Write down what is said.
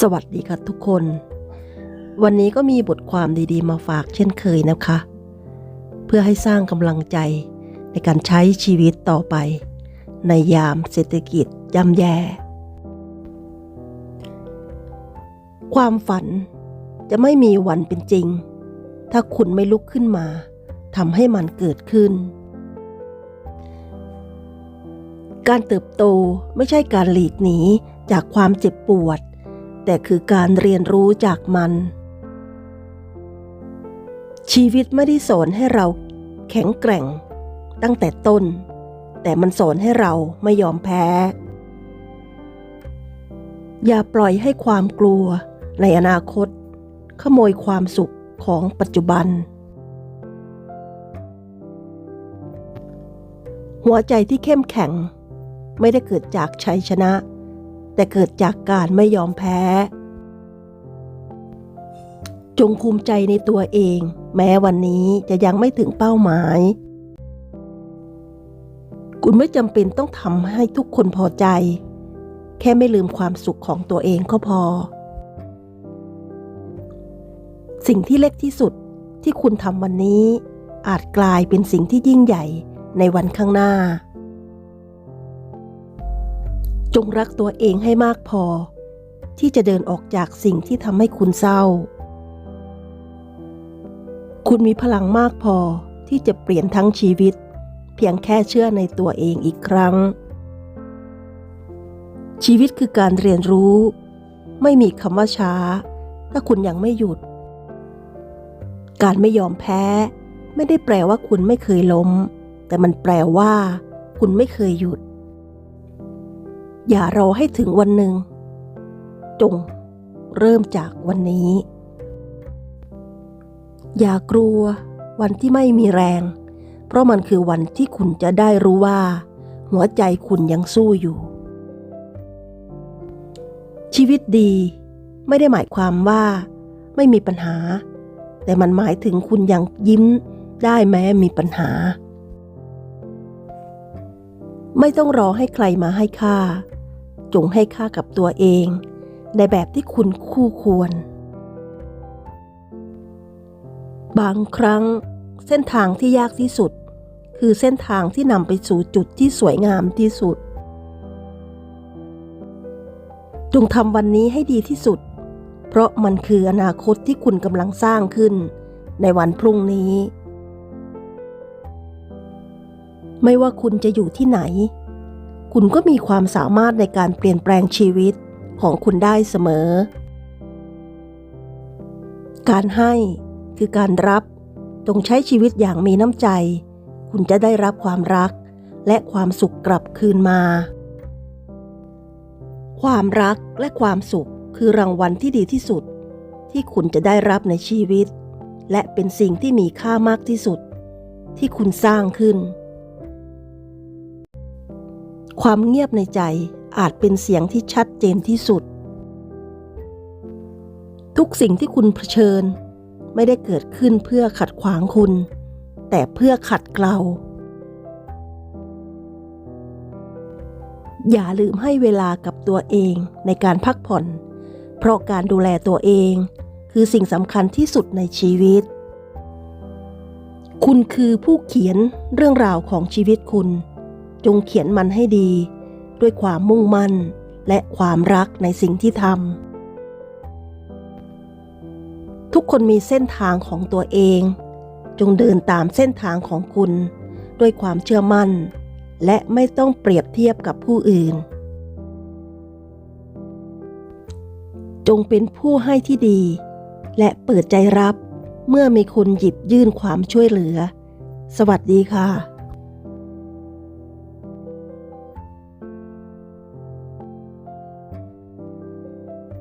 สวัสดีค่ะทุกคน วันนี้ก็มีบทความดีๆ มาฝากเช่นเคยนะคะ เพื่อให้สร้างกำลังใจในการใช้ชีวิตต่อไป ในยามเศรษฐกิจย่ำแย่ ความฝันจะไม่มีวันเป็นจริง ถ้าคุณไม่ลุกขึ้นมาทำให้มันเกิดขึ้น การเติบโตไม่ใช่การหลีกหนีจากความเจ็บปวด แต่คือการเรียนรู้จากมัน ชีวิตไม่ได้สอนให้เราแข็งแกร่ง ตั้งแต่ต้น แต่มันสอนให้เราไม่ยอมแพ้ อย่าปล่อยให้ความกลัวในอนาคต ขโมยความสุขของปัจจุบัน หัวใจที่เข้มแข็ง ไม่ได้เกิดจากชัยชนะ แต่เกิดจากการไม่ยอมแพ้ จงภูมิใจในตัวเอง แม้วันนี้จะยังไม่ถึงเป้าหมาย คุณไม่จำเป็นต้องทำให้ทุกคนพอใจ แค่ไม่ลืมความสุขของตัวเองก็พอ สิ่งที่เล็กที่สุดที่คุณทำวันนี้ อาจกลายเป็นสิ่งที่ยิ่งใหญ่ในวันข้างหน้า จงรักตัวเองให้มากพอ ที่จะเดินออกจากสิ่งที่ทำให้คุณเศร้า คุณมีพลังมากพอที่จะเปลี่ยนทั้งชีวิต เพียงแค่เชื่อในตัวเองอีกครั้ง ชีวิตคือการเรียนรู้ ไม่มีคำว่าช้า ถ้าคุณยังไม่หยุด การไม่ยอมแพ้ ไม่ได้แปลว่าคุณไม่เคยล้ม แต่มันแปลว่า คุณไม่เคยหยุด อย่ารอให้ถึงวันหนึ่ง จงเริ่มจากวันนี้ อย่ากลัววันที่ไม่มีแรง เพราะมันคือวันที่คุณจะได้รู้ว่า หัวใจคุณยังสู้อยู่ ชีวิตดีไม่ได้หมายความว่า ไม่มีปัญหา แต่มันหมายถึงคุณยังยิ้มได้แม้มีปัญหา ไม่ต้องรอให้ใครมาให้ค่า จงให้ค่ากับตัวเอง ในแบบที่คุณคู่ควร บางครั้งเส้นทางที่ยากที่สุด คือเส้นทางที่นำไปสู่จุดที่สวยงามที่สุด จงทำวันนี้ให้ดีที่สุด เพราะมันคืออนาคตที่คุณกำลังสร้างขึ้น ในวันพรุ่งนี้ ไม่ว่าคุณจะอยู่ที่ไหน คุณก็มีความสามารถในการเปลี่ยนแปลงชีวิตของคุณได้เสมอ การให้คือการรับจงใช้ชีวิตอย่างมีน้ำใจ คุณจะได้รับความรักและความสุขกลับคืนมา ความรักและความสุขคือรางวัลที่ดีที่สุด ที่คุณจะได้รับในชีวิต และเป็นสิ่งที่มีค่ามากที่สุด ที่คุณสร้างขึ้น ความเงียบในใจอาจเป็นเสียงที่ชัดเจนที่สุด ทุกสิ่งที่คุณเผชิญ ไม่ได้เกิดขึ้นเพื่อขัดขวางคุณ แต่เพื่อขัดเกลาอย่าลืมให้เวลากับตัวเองในการพักผ่อน เพราะการดูแลตัวเอง คือสิ่งสำคัญที่สุดในชีวิต คุณคือผู้เขียนเรื่องราวของชีวิตคุณ จงเขียนมันให้ดี ด้วยความมุ่งมั่นและความรักในสิ่งที่ทำทุกคนมีเส้นทางของตัวเอง จงเดินตามเส้นทางของคุณ ด้วยความเชื่อมั่น และไม่ต้องเปรียบเทียบกับผู้อื่น จงเป็นผู้ให้ที่ดี และเปิดใจรับเมื่อมีคนหยิบยื่นความช่วยเหลือ สวัสดีค่ะ